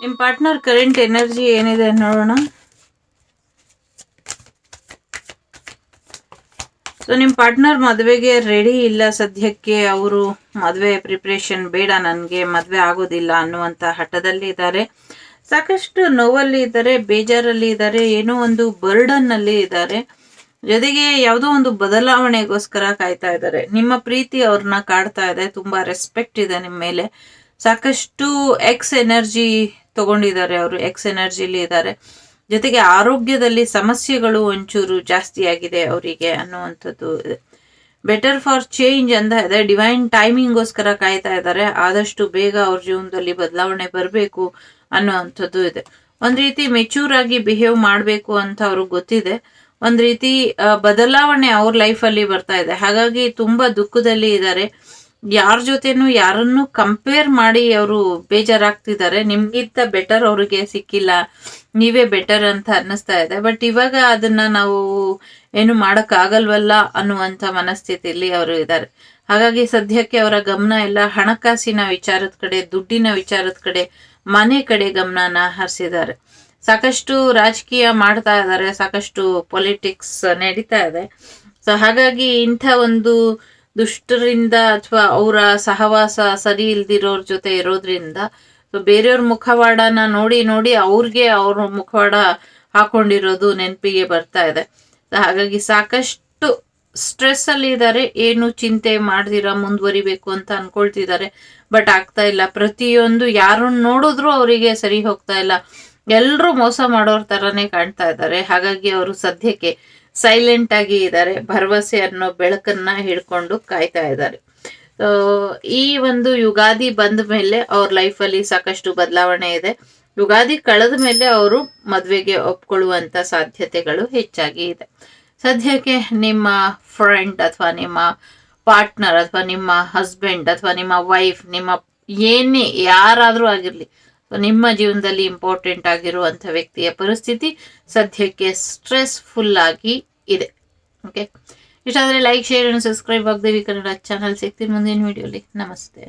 ನಿಮ್ಮ partner current energy ಏನಿದೆ ನೋಡೋಣ. ಸೊ ನಿಮ್ಮ ಪಾರ್ಟ್ನರ್ ಮದುವೆಗೆ ರೆಡಿ ಇಲ್ಲ ಸದ್ಯಕ್ಕೆ. ಅವರು ಮದುವೆ ಪ್ರಿಪ್ರೇಷನ್ ಬೇಡ, ನನಗೆ ಮದುವೆ ಆಗೋದಿಲ್ಲ ಅನ್ನುವಂಥ ಹಠದಲ್ಲಿ ಇದ್ದಾರೆ. ಸಾಕಷ್ಟು ನೋವಲ್ಲಿ ಇದ್ದಾರೆ, ಬೇಜಾರಲ್ಲಿ ಇದ್ದಾರೆ, ಏನೋ ಒಂದು ಬರ್ಡನ್ನಲ್ಲಿ ಇದ್ದಾರೆ. ಜೊತೆಗೆ ಯಾವುದೋ ಒಂದು ಬದಲಾವಣೆಗೋಸ್ಕರ ಕಾಯ್ತಾ ಇದ್ದಾರೆ. ನಿಮ್ಮ ಪ್ರೀತಿ ಅವ್ರನ್ನ ಕಾಡ್ತಾ ಇದೆ, ತುಂಬ ರೆಸ್ಪೆಕ್ಟ್ ಇದೆ ನಿಮ್ಮ ಮೇಲೆ. ಸಾಕಷ್ಟು ಎಕ್ಸ್ ಎನರ್ಜಿ ತಗೊಂಡಿದ್ದಾರೆ, ಅವರು ಎಕ್ಸ್ ಎನರ್ಜಿಲಿ ಇದ್ದಾರೆ. ಜೊತೆಗೆ ಆರೋಗ್ಯದಲ್ಲಿ ಸಮಸ್ಯೆಗಳು ಒಂಚೂರು ಜಾಸ್ತಿ ಆಗಿದೆ ಅವರಿಗೆ ಅನ್ನುವಂಥದ್ದು ಇದೆ. ಬೆಟರ್ ಫಾರ್ ಚೇಂಜ್ ಅಂತ ಇದೆ. ಡಿವೈನ್ ಟೈಮಿಂಗ್ಗೋಸ್ಕರ ಕಾಯ್ತಾ ಇದ್ದಾರೆ. ಆದಷ್ಟು ಬೇಗ ಅವ್ರ ಜೀವನದಲ್ಲಿ ಬದಲಾವಣೆ ಬರಬೇಕು ಅನ್ನುವಂಥದ್ದು ಇದೆ. ಒಂದು ರೀತಿ ಮೆಚೂರ್ ಆಗಿ ಬಿಹೇವ್ ಮಾಡಬೇಕು ಅಂತ ಅವ್ರಿಗೆ ಗೊತ್ತಿದೆ. ಒಂದು ರೀತಿ ಬದಲಾವಣೆ ಅವ್ರ ಲೈಫಲ್ಲಿ ಬರ್ತಾ ಇದೆ. ಹಾಗಾಗಿ ತುಂಬಾ ದುಃಖದಲ್ಲಿ ಇದ್ದಾರೆ. ಯಾರ ಜೊತೆನೂ ಯಾರನ್ನು ಕಂಪೇರ್ ಮಾಡಿ ಅವರು ಬೇಜಾರಾಗ್ತಿದ್ದಾರೆ ನಿಮ್ಗಿಂತ ಬೆಟರ್ ಅವ್ರಿಗೆ ಸಿಕ್ಕಿಲ್ಲ, ನೀವೇ ಬೆಟರ್ ಅಂತ ಅನ್ನಿಸ್ತಾ ಇದೆ. ಬಟ್ ಇವಾಗ ಅದನ್ನ ನಾವು ಏನು ಆಗಲ್ವಲ್ಲ ಅನ್ನುವಂಥ ಮನಸ್ಥಿತಿಯಲ್ಲಿ ಅವರು ಇದ್ದಾರೆ ಹಾಗಾಗಿ ಸದ್ಯಕ್ಕೆ ಅವರ ಗಮನ ಎಲ್ಲ ಹಣಕಾಸಿನ ವಿಚಾರದ ಕಡೆ, ದುಡ್ಡಿನ ವಿಚಾರದ ಕಡೆ, ಮನೆ ಕಡೆ ಗಮನನ ಹರಿಸಿದ್ದಾರೆ. ಸಾಕಷ್ಟು ರಾಜಕೀಯ ಮಾಡ್ತಾ ಇದ್ದಾರೆ, ಸಾಕಷ್ಟು ಪೊಲಿಟಿಕ್ಸ್ ನಡೀತಾ ಇದೆ. ಸೊ ಹಾಗಾಗಿ ಇಂಥ ಒಂದು ದುಷ್ಟರಿಂದ ಅಥವಾ ಅವರ ಸಹವಾಸ ಸರಿ ಇಲ್ದಿರೋರ ಜೊತೆ ಇರೋದ್ರಿಂದ ಬೇರೆಯವ್ರ ಮುಖವಾಡನ ನೋಡಿ ನೋಡಿ ಅವ್ರಿಗೆ ಅವ್ರ ಮುಖವಾಡ ಹಾಕೊಂಡಿರೋದು ನೆನಪಿಗೆ ಬರ್ತಾ ಇದೆ. ಹಾಗಾಗಿ ಸಾಕಷ್ಟು ಸ್ಟ್ರೆಸ್ ಅಲ್ಲಿ ಇದ್ದಾರೆ ಏನು ಚಿಂತೆ ಮಾಡ್ದಿರ, ಮುಂದುವರಿಬೇಕು ಅಂತ ಅನ್ಕೊಳ್ತಿದ್ದಾರೆ ಬಟ್ ಆಗ್ತಾ ಇಲ್ಲ. ಪ್ರತಿಯೊಂದು ಯಾರನ್ನ ನೋಡಿದ್ರು ಅವರಿಗೆ ಸರಿ ಹೋಗ್ತಾ ಇಲ್ಲ. ಎಲ್ಲರೂ ಮೋಸ ಮಾಡೋರ್ ತರಾನೇ ಕಾಣ್ತಾ ಇದ್ದಾರೆ. ಹಾಗಾಗಿ ಅವರು ಸದ್ಯಕ್ಕೆ ಸೈಲೆಂಟ್ ಆಗಿ ಇದ್ದಾರೆ. ಭರವಸೆ ಅನ್ನೋ ಬೆಳಕನ್ನ ಹಿಡ್ಕೊಂಡು ಕಾಯ್ತಾ ಇದ್ದಾರೆ. ಈ ಒಂದು ಯುಗಾದಿ ಬಂದ ಮೇಲೆ ಅವ್ರ ಲೈಫಲ್ಲಿ ಸಾಕಷ್ಟು ಬದಲಾವಣೆ ಇದೆ. ಯುಗಾದಿ ಕಳೆದ ಮೇಲೆ ಅವರು ಮದುವೆಗೆ ಒಪ್ಕೊಳ್ಳುವಂತ ಸಾಧ್ಯತೆಗಳು ಹೆಚ್ಚಾಗಿ ಇದೆ. ಸದ್ಯಕ್ಕೆ ನಿಮ್ಮ ಫ್ರೆಂಡ್ ಅಥವಾ ನಿಮ್ಮ ಪಾರ್ಟ್ನರ್ ಅಥವಾ ನಿಮ್ಮ ಹಸ್ಬೆಂಡ್ ಅಥವಾ ನಿಮ್ಮ ವೈಫ್ ನಿಮ್ಮ ಏನೇ ಯಾರಾದರೂ ಆಗಿರಲಿ ನಿಮ್ಮ ಜೀವನದಲ್ಲಿ ಇಂಪಾರ್ಟೆಂಟ್ ಆಗಿರುವಂಥ ವ್ಯಕ್ತಿಯ ಪರಿಸ್ಥಿತಿ ಸದ್ಯಕ್ಕೆ ಸ್ಟ್ರೆಸ್ಫುಲ್ ಆಗಿ ಇದೆ. ಓಕೆ ಇಷ್ಟಾದರೆ ಲೈಕ್ ಶೇರ್ ಅಂಡ್ ಸಬ್ಸ್ಕ್ರೈಬ್ ಆಗ್ದೇವಿ ಕನ್ನಡ ಚಾನಲ್ ಸಿಗ್ತೀನಿ ಮುಂದಿನ ವಿಡಿಯೋಲಿ ನಮಸ್ತೆ.